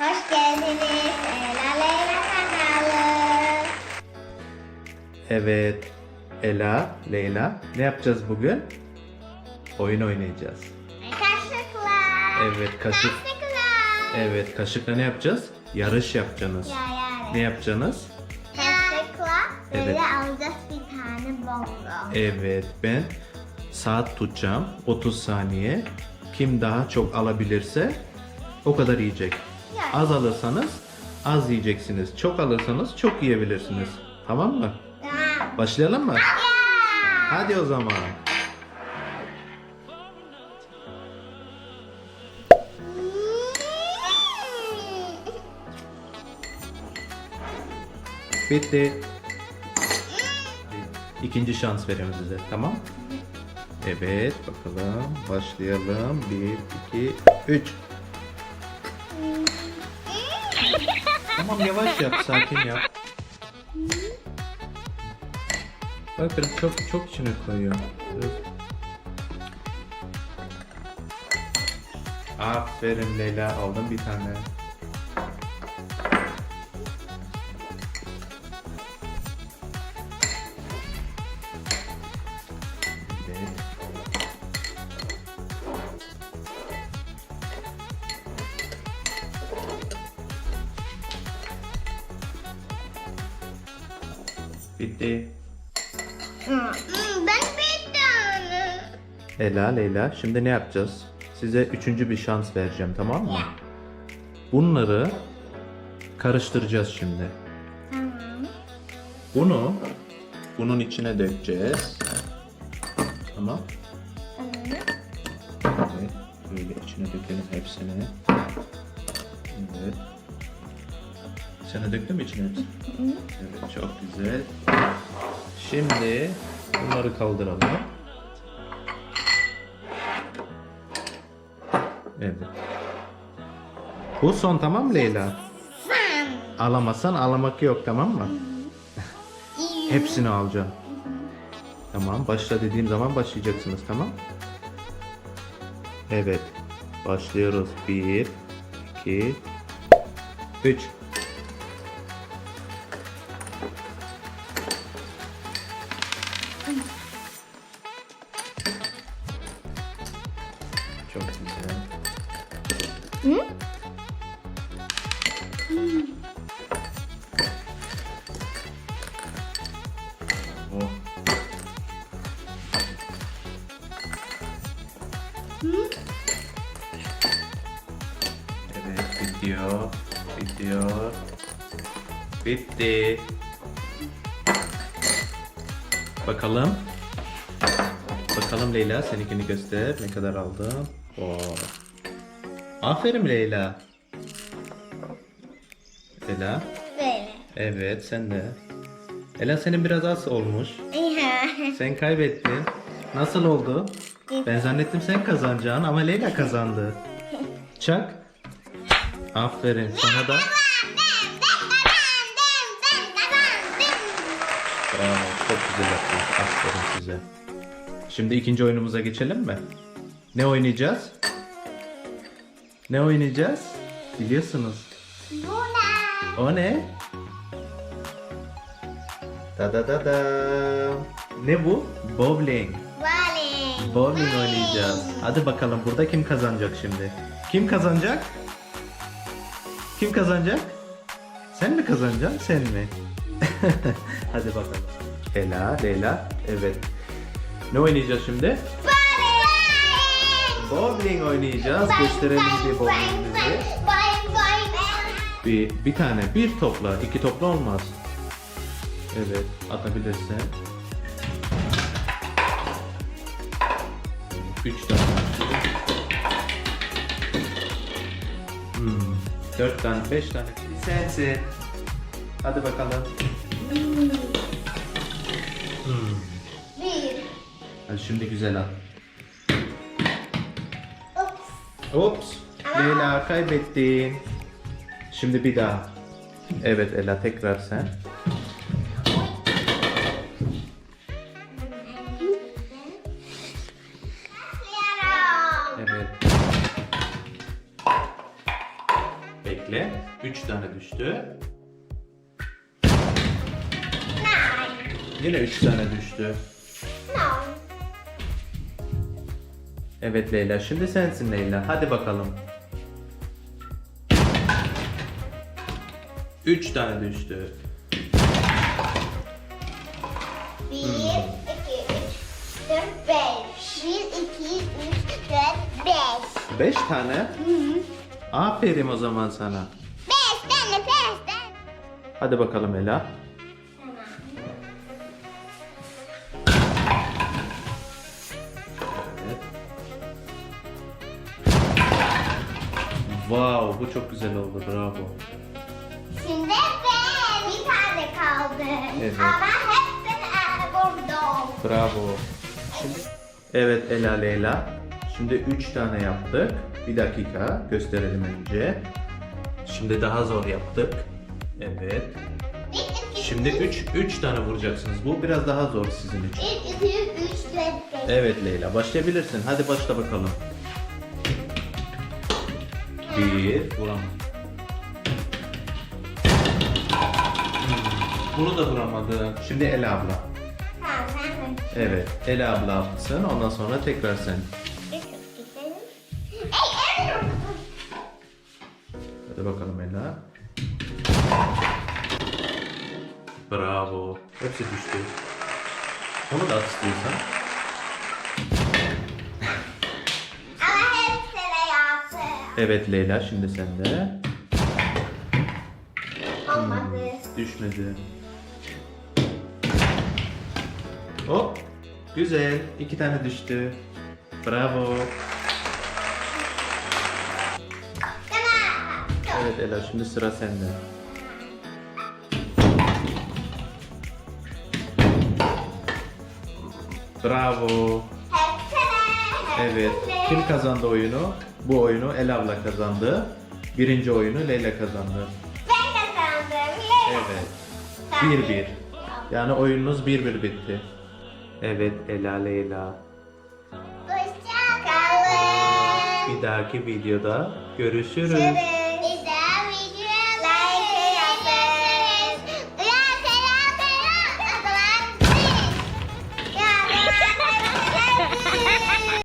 Hoş geldiniz Ela Leyla kanalı. Evet. Ela, Leyla ne yapacağız bugün? Oyun oynayacağız. Kaşıklar. Evet, kaşık. Kaşıklar. Evet, kaşıkla ne yapacağız? Yarış yapacaksınız. Ya ya. Ne yapacaksınız? Kaşıkla Evet. böyle alacağız bir tane bongo. Evet, ben saat tutacağım. 30 saniye. Kim daha çok alabilirse o kadar yiyecek. Yani. Az alırsanız az yiyeceksiniz. Çok alırsanız çok yiyebilirsiniz. Tamam mı? Tamam. Başlayalım mı? Hadi o zaman. Bitti. İkinci şans veriyorum size. Tamam? Evet, bakalım. Başlayalım. 1, 2, 3. Tamam yavaş yap, sakin yap. Bak biraz çok çok içine koyuyor. Biraz. Aferin Leyla aldım bir tane. Bitti. Hmm, Ben bir tane. Ela, Leyla şimdi ne yapacağız? Size üçüncü bir şans vereceğim tamam mı? Bunları karıştıracağız şimdi. Bunu bunun içine dökeceğiz. Tamam. Tamam. Evet. Böyle içine dökelim hepsini. Evet. Sen de döktün mü içine? Evet çok güzel. Şimdi bunları kaldıralım. Evet. Bu son tamam mı Leyla? Sen. Alamazsan alamak yok tamam mı? Hepsini alacaksın. Tamam başla dediğim zaman başlayacaksınız tamam? Evet. Başlıyoruz. 1 2 3 Evet bitiyor. Bitiyor. Bitti. Bakalım. Bakalım Leyla seninkini göster. Ne kadar aldın? Oo. Aferin Leyla. Ela. Böyle. Evet sen de. Ela senin biraz az olmuş. Sen kaybettin. Nasıl oldu? Ben zannettim sen kazanacaksın ama Leyla kazandı. Çak. Aferin. Sana da Bravo. Çok güzel yaptın. Aferin size. Şimdi ikinci oyunumuza geçelim mi? Ne oynayacağız? Ne oynayacağız? Biliyorsunuz. O ne? Da da da da. Ne bu? Bowling. Bowling. Bowling oynayacağız. Hadi bakalım burada kim kazanacak şimdi? Kim kazanacak? Kim kazanacak? Sen mi kazanacaksın, sen mi? Hadi bakalım. Ela, Leyla, evet. Ne oynayacağız şimdi? Bowling. Oynayacağız. Gösterelim bir bowlingimizi. Bir, bir tane, bir topla, iki topla olmaz. Evet, atabilirsin. Üç tane. Hmm, dört tane, beş tane. Sensin. Hadi bakalım. Hmm. Bir. Hadi şimdi güzel at. Ups. Ops. Leyla kaybettin. Şimdi bir daha. Evet Ela tekrar sen. Yine 3 tane düştü. No. Evet Leyla. Şimdi sensin Leyla. Hadi bakalım. 3 tane düştü. Bir, iki, üç, dört, beş. Bir, iki, üç, dört, beş. 5 tane. Hı hı. Aferin o zaman sana. Beş tane, beş tane. Hadi bakalım Ela. Wow, bu çok güzel oldu. Bravo. Şimdi ben bir tane kaldı. Evet. Ama hepsini e. Bravo. Şimdi Evet Ela Leyla. Şimdi 3 tane yaptık. Bir dakika gösterelim önce. Şimdi daha zor yaptık. Evet. Şimdi 3 3 tane vuracaksınız. Bu biraz daha zor sizin için. Bir, iki, üç, dört, beş. Evet Leyla başlayabilirsin. Hadi başla bakalım. Bir, vuramadım. Hmm, Bunu da vuramadın. Şimdi Ela abla. Tamam, ben de. Evet, Ela abla yapsın. Ondan sonra tekrar sen. Hadi bakalım Ela. Bravo. Hepsi düştü. Onu da at istiyorsan. Ama hepsini yaptım. Evet Leyla şimdi sende. Olmadı. Düşmedi. Hop. Güzel. İki tane düştü. Bravo. Evet Ela şimdi sıra sende. Bravo. Evet. Kim kazandı oyunu? Bu oyunu Ela abla kazandı. Birinci oyunu Leyla kazandı. Ben kazandım. Yay. Evet. Sen- 1-1. Yani oyununuz 1-1 bitti. Evet Ela Leyla. Hoşça kalın. Bir dahaki videoda. Görüşürüz.